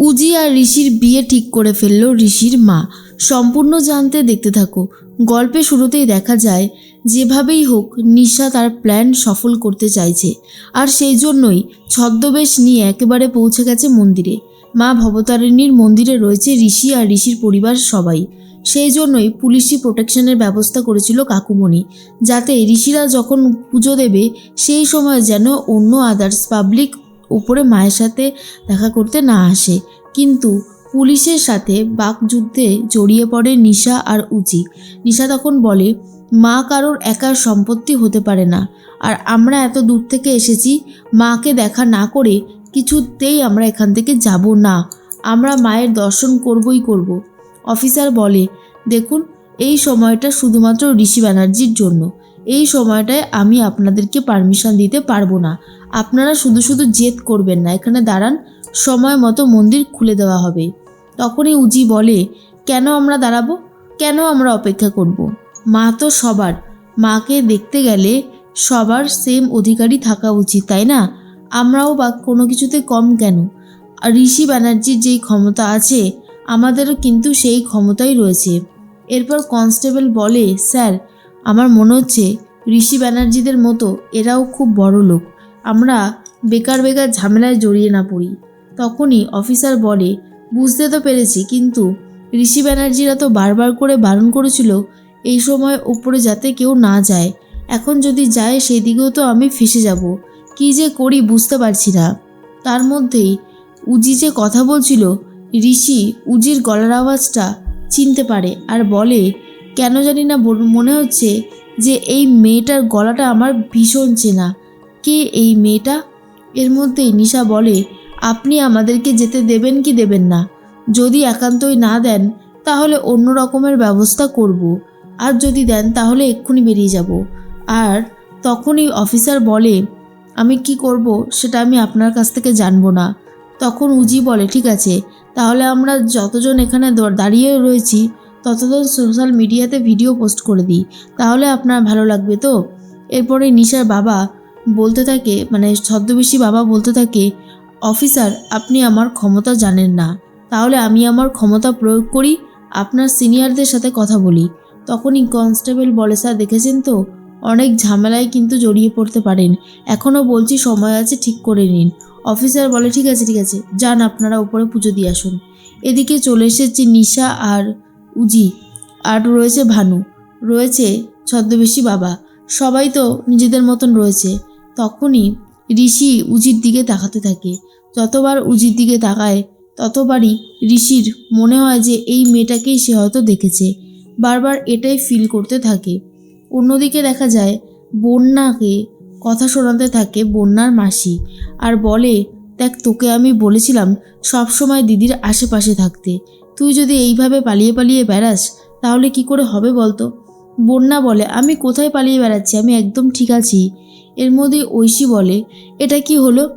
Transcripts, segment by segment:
উজি আর ঋষির বিয়ে ঠিক করে ফেলল ঋষির মা। সম্পূর্ণ জানতে দেখতে থাকো। গল্পে শুরুতেই দেখা যায়, যেভাবেই হোক, নিশা তার প্ল্যান সফল করতে চাইছে। আর সেই জন্যই ছদ্মবেশ নিয়ে একেবারে পৌঁছে গেছে মন্দিরে। মা ভবতারিণীর মন্দিরে রয়েছে ঋষি আর ঋষির পরিবার সবাই। সেই জন্যই পুলিশি প্রোটেকশনের ব্যবস্থা করেছিল কাকুমণি, যাতে ঋষিরা যখন পুজো দেবে, সেই সময় যেন অন্য আদার্স পাবলিক উপরে মায়ের সাথে দেখা করতে না আসে। কিন্তু পুলিশের সাথে বাকযুদ্ধে জড়িয়ে পড়ে নিশা আর উজি নিশা তখন বলে, মা কারোর একার সম্পত্তি হতে পারে না। আর আমরা এত দূর থেকে এসেছি, মাকে দেখা না করে কিছুতেই আমরা এখান থেকে যাব না। আমরা মায়ের দর্শন করবই করব। অফিসার বলে, দেখুন, এই সময়টা শুধুমাত্র ঋষি ব্যানার্জির জন্য। এই সময়টায় আমি আপনাদেরকে পারমিশন দিতে পারব না। আপনারা শুধু শুধু জেদ করবেন না। এখানে দাঁড়ান, সময় মতো মন্দির খুলে দেওয়া হবে। তখনই উজি বলে, কেন আমরা দাঁড়াবো? কেন আমরা অপেক্ষা করব। মা তো সবার। মাকে দেখতে গেলে সবার সেম অধিকারই থাকা উচিত, তাই না? আমরাও বা কোনো কিছুতে কম কেন? আর ঋষি ব্যানার্জির যেই ক্ষমতা আছে, আমাদেরও কিন্তু সেই ক্ষমতাই রয়েছে। এরপর কনস্টেবল বলে, স্যার আমার মনে হচ্ছে ঋষি ব্যানার্জিদের মতো এরাও খুব বড় লোক। আমরা বেকার বেকার ঝামেলায় জড়িয়ে না পড়ি। তখনই অফিসার বলে, বুঝতে তো পেরেছি, কিন্তু ঋষি ব্যানার্জিরা তো বারবার করে বারণ করেছিল এই সময় উপরে যাতে কেউ না যায়। এখন যদি যায়, সেদিকেও তো আমি ফেসে যাব। কি যে করি বুঝতে পারছি না। তার মধ্যেই উজি যে কথা বলছিল, ঋষি উজির গলার আওয়াজটা চিনতে পারে আর বলে কেন জানি না মনে হচ্ছে যে এই মেয়েটার গলাটা আমার ভীষণ চেনা। কে এই মেয়েটা? এর মধ্যেই নিশা বলে, আপনি আমাদেরকে যেতে দেবেন কি দেবেন না? যদি একান্তই না দেন, তাহলে অন্য রকমের ব্যবস্থা করব। আর যদি দেন, তাহলে এক্ষুনি বেরিয়ে যাব। আর তখনই অফিসার বলে, আমি কি করব সেটা আমি আপনার কাছ থেকে জানব না। তখন উজি বলে, ঠিক আছে, তাহলে আমরা যতজন এখানে দাঁড়িয়ে রয়েছি ততজন সোশ্যাল মিডিয়াতে ভিডিও পোস্ট করে দিই, তাহলে আপনার ভালো লাগবে তো? এরপরে নিশার বাবা বলতে থাকে মানে ছদ্মবেশী বাবা বলতে থাকে, অফিসার, আপনি আমার ক্ষমতা জানেন না। তাহলে আমি আমার ক্ষমতা প্রয়োগ করি, আপনার সিনিয়রদের সাথে কথা বলি। তখনই কনস্টেবল বলে, স্যার, দেখেছেন তো? অনেক ঝামেলায় কিন্তু জড়িয়ে পড়তে পারেন। এখনও বলছি সময় আছে, ঠিক করে নিন। অফিসার বলে, ঠিক আছে ঠিক আছে, যান, আপনারা উপরে পুজো দিয়ে আসুন। এদিকে চলে এসেছে নিশা আর উজি, আর রয়েছে ভানু। রয়েছে ছদ্মবেশী বাবা। সবাই তো নিজেদের মতন রয়েছে। তখনই ঋষি উজির দিকে তাকাতে থাকে। যতবার উজির দিকে তাকায়, ততবারই ঋষির মনে হয় যে এই মেয়েটাকেই সে হয়তো দেখেছে। বারবার এটাই ফিল করতে থাকে। অন্যদিকে দেখা যায়, বন্যাকে কথা শোনাতে থাকে বন্যার মাসি। আর বলে দেখ, তোকে আমি বলেছিলাম সবসময় দিদির আশেপাশে থাকতে। তুই যদি এইভাবে পালিয়ে পালিয়ে বেড়াস, তাহলে কি করে হবে বলতো? বন্যা বলে, আমি কোথায় পালিয়ে বেড়াচ্ছি? আমি একদম ঠিক আছি। এর মধ্যে ঐশী বলে, এটা কি হলো?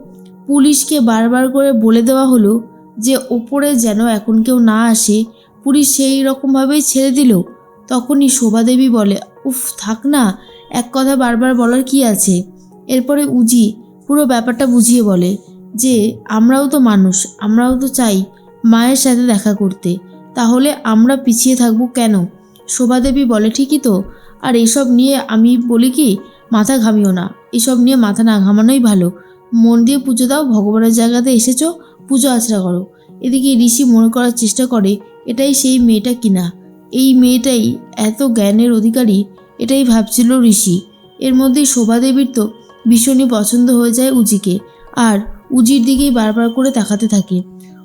পুলিশকে বারবার করে বলে দেওয়া হলো যে ওপরে যেন এখন কেউ না আসে, পুলিশ সেই রকমভাবেই ছেড়ে দিল। তখনই শোভাদেবী বলে, উফ, থাক না, এক কথা বারবার বলার কি আছে? এরপরে উজি পুরো ব্যাপারটা বুঝিয়ে বলে যে আমরাও তো মানুষ, আমরাও তো চাই মায়ের সাথে দেখা করতে। তাহলে আমরা পিছিয়ে থাকব কেন? শোভাদেবী বলে ঠিকই তো। আর এসব নিয়ে আমি বলি কি, মাথা ঘামিও না। এসব নিয়ে মাথা না ঘামানোই ভালো। মন দিয়ে পুজো দাও, ভগবানের জায়গাতে এসেছ, পুজো আচরা করো। এদিকে ঋষি মনে করার চেষ্টা করে, এটাই সেই মেয়েটা কিনা? এই মেয়েটাই এত জ্ঞানের অধিকারী, এটাই ভাবছিল ঋষি। এর মধ্যেই শোভাদেবীর তো ভীষণই পছন্দ হয়ে যায় উজিকে। আর উজির দিকেই বারবার করে তাকাতে থাকে।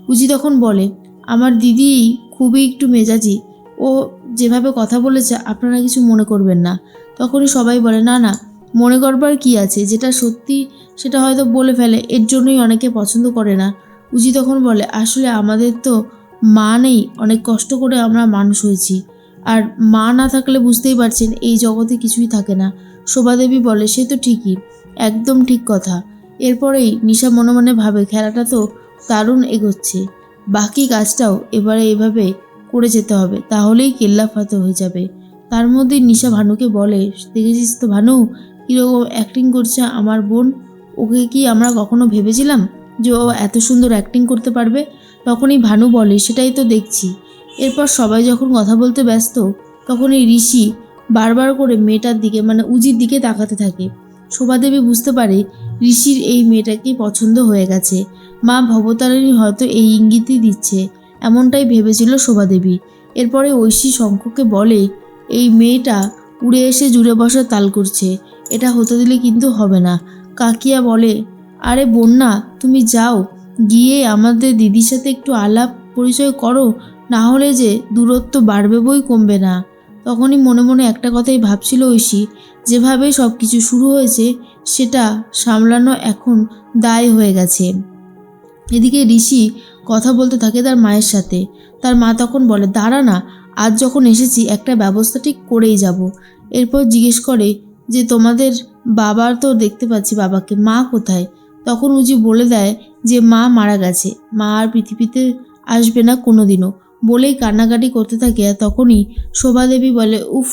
উজি তখন বলে, আমার দিদি খুবই একটু মেজাজি। ও যেভাবে কথা বলেছে, আপনারা কিছু মনে করবেন না। তখনই সবাই বলে, না না, মনে করবার কি আছে? যেটা সত্যি, সেটা হয়তো বলে ফেলে, এর জন্যই অনেকে পছন্দ করে না। উজি তখন বলে, আসলে আমাদের তো মা নেই, অনেক কষ্ট করে আমরা মানুষ হয়েছি। আর মা না থাকলে বুঝতেই পারছেন, এই জগতে কিছুই থাকে না। শোভাদেবী বলে, সে তো ঠিকই, একদম ঠিক কথা। এরপরেই নিশা মনে মনে ভাবে, খেলাটা তো দারুণ এগোচ্ছে। বাকি কাজটাও এবারে এভাবে করে যেতে হবে, তাহলেই কেল্লা ফাতে হয়ে যাবে। তার মধ্যে নিশা ভানুকে বলে, দেখেছিস তো ভানু, কীরকম অ্যাক্টিং করছে আমার বোন? ওকে কি আমরা কখনো ভেবেছিলাম যে ও এত সুন্দর অ্যাক্টিং করতে পারবে? তখনই ভানু বলে, সেটাই তো দেখছি। এরপর সবাই যখন কথা বলতে ব্যস্ত তখন এই ঋষি বারবার করে মেয়েটার দিকে মানে উজির দিকে তাকাতে থাকে। শোভাদেবী বুঝতে পারে ঋষির এই মেয়েটাকেই পছন্দ হয়ে গেছে। মা ভবতারিণী হয়তো এই ইঙ্গিতই দিচ্ছে, এমনটাই ভেবেছিল শোভাদেবী। এরপরে ঐশী শঙ্খকে বলে, এই মেয়েটা উড়ে এসে জুড়ে বসার তাল করছে, এটা হতে দিলে কিন্তু হবে না। কাকিয়া বলে, আরে বন্যা, তুমি যাও, গিয়ে আমাদের দিদির সাথে একটু আলাপ পরিচয় করো, না হলে যে দূরত্ব বাড়বে বই কমবে না। তখনই মনে মনে একটা কথাই ভাবছিল ঐশী, যেভাবে সব কিছু শুরু হয়েছে সেটা সামলানো এখন দায় হয়ে গেছে। এদিকে ঋষি কথা বলতে থাকে তার মায়ের সাথে। তার মা তখন বলে, দাঁড়া না, আজ যখন এসেছি একটা ব্যবস্থা ঠিক করেই যাব। এরপর জিজ্ঞেস করে যে, তোমাদের বাবার তো দেখতে পাচ্ছি বাবাকে, মা কোথায়? তখন উজি বলে দেয় যে, মা মারা গেছে, মা আর পৃথিবীতে আসবে না কোনোদিনও। বলেই কান্নাকাটি করতে থাকে আর তখনই শোভাদেবী বলে, উফ,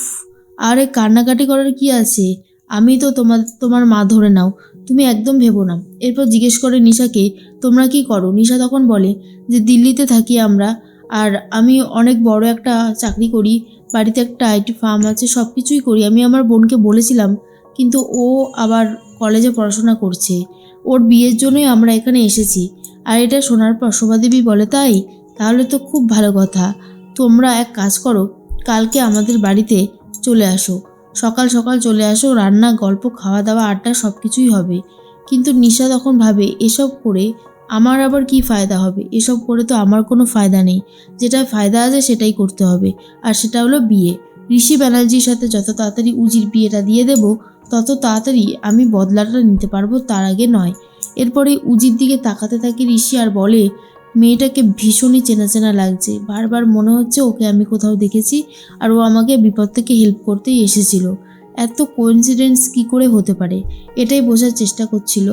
আরে কান্নাকাটি করার কি আছে? আমি তো তোমার তোমার মা ধরে নাও। তুমি একদম ভেবো না। এরপর জিজ্ঞেস করে নিশাকে, তোমরা কি করো? নিশা তখন বলে, যে দিল্লিতে থাকি আমরা, আর আমি অনেক বড় একটা চাকরি করি, বাড়িতে একটা আইটি ফার্ম আছে সব কিছুই করি। আমি আমার বোনকে বলেছিলাম, কিন্তু ও আবার কলেজে পড়াশোনা করছে। ওর বিয়ের জন্যই আমরা এখানে এসেছি। আর এটা শোনার পর শোভাদেবী বলে, তাই? তাহলে তো খুব ভালো কথা। তোমরা এক কাজ করো, কালকে আমাদের বাড়িতে চলে আসো। সকাল সকাল চলে আসো, রান্না, গল্প খাওয়া দাওয়া আড্ডা সব কিছুই হবে। কিন্তু নিশা তখন ভাবে, এসব করে আমার আবার কি ফায়দা হবে? এসব করে তো আমার কোনো ফায়দা নেই। যেটা ফায়দা আছে সেটাই করতে হবে। আর সেটা হলো বিয়ে। ঋষি ব্যানার্জির সাথে যত তাড়াতাড়ি উজির বিয়েটা দিয়ে দেব, তত তাড়াতাড়ি আমি বদলাটা নিতে পারব তার আগে নয়। এরপরে উজির দিকে তাকাতে থাকে ঋষি আর বলে মেয়েটাকে ভীষণই চেনা চেনা লাগছে। বারবার মনে হচ্ছে ওকে আমি কোথাও দেখেছি আর ও আমাকে বিপদ থেকে হেল্প করতেই এসেছিল। এত কোইন্সিডেন্স কি করে হতে পারে? এটাই বোঝার চেষ্টা করছিল।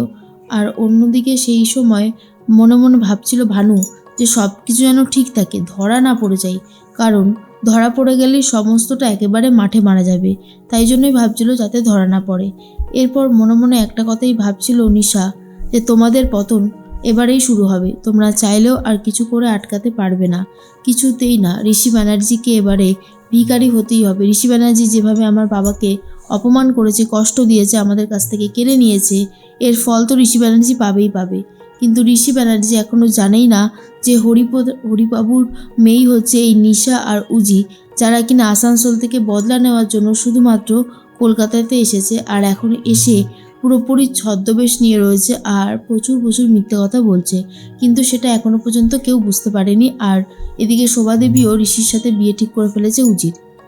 আর অন্যদিকে সেই সময় মনে মনে ভাবছিল ভানু, যে সব কিছু যেন ঠিক থাকে, ধরা না পড়ে যায় কারণ ধরা পড়ে গেলে সমস্তটা একেবারে মাঠে মারা যাবে। তাই জন্যই ভাবছিল যাতে ধরা না পড়ে। এরপর মনে মনে একটা কথাই ভাবছিল নিশা, যে তোমাদের পতন এবারেই শুরু হবে। তোমরা চাইলেও আর কিছু করে আটকাতে পারবে না। কিছুতেই না, ঋষি ব্যানার্জিকে এবারে ভিখারি হতেই হবে। ঋষি ব্যানার্জি যেভাবে আমার বাবাকে অপমান করেছে, কষ্ট দিয়েছে, আমাদের কাছ থেকে কেড়ে নিয়েছে, এর ফল তো ঋষি ব্যানার্জি পাবেই পাবে। কিন্তু ঋষি ব্যানার্জি এখনও জানেই না যে হরিপদ, হরিবাবুর মেয়েই হচ্ছে এই নিশা আর উজি, যারা কিনা আসানসোল থেকে বদলা নেওয়ার জন্য শুধুমাত্র কলকাতাতে এসেছে আর এখন এসে পুরোপুরি ছদ্মবেশ নিয়ে রয়েছে আর প্রচুর প্রচুর মিথ্যে কথা বলছে। কিন্তু সেটা এখনও পর্যন্ত কেউ বুঝতে পারেনি। আর এদিকে শোভাদেবীও ঋষির সাথে বিয়ে ঠিক করে ফেলেছে উজির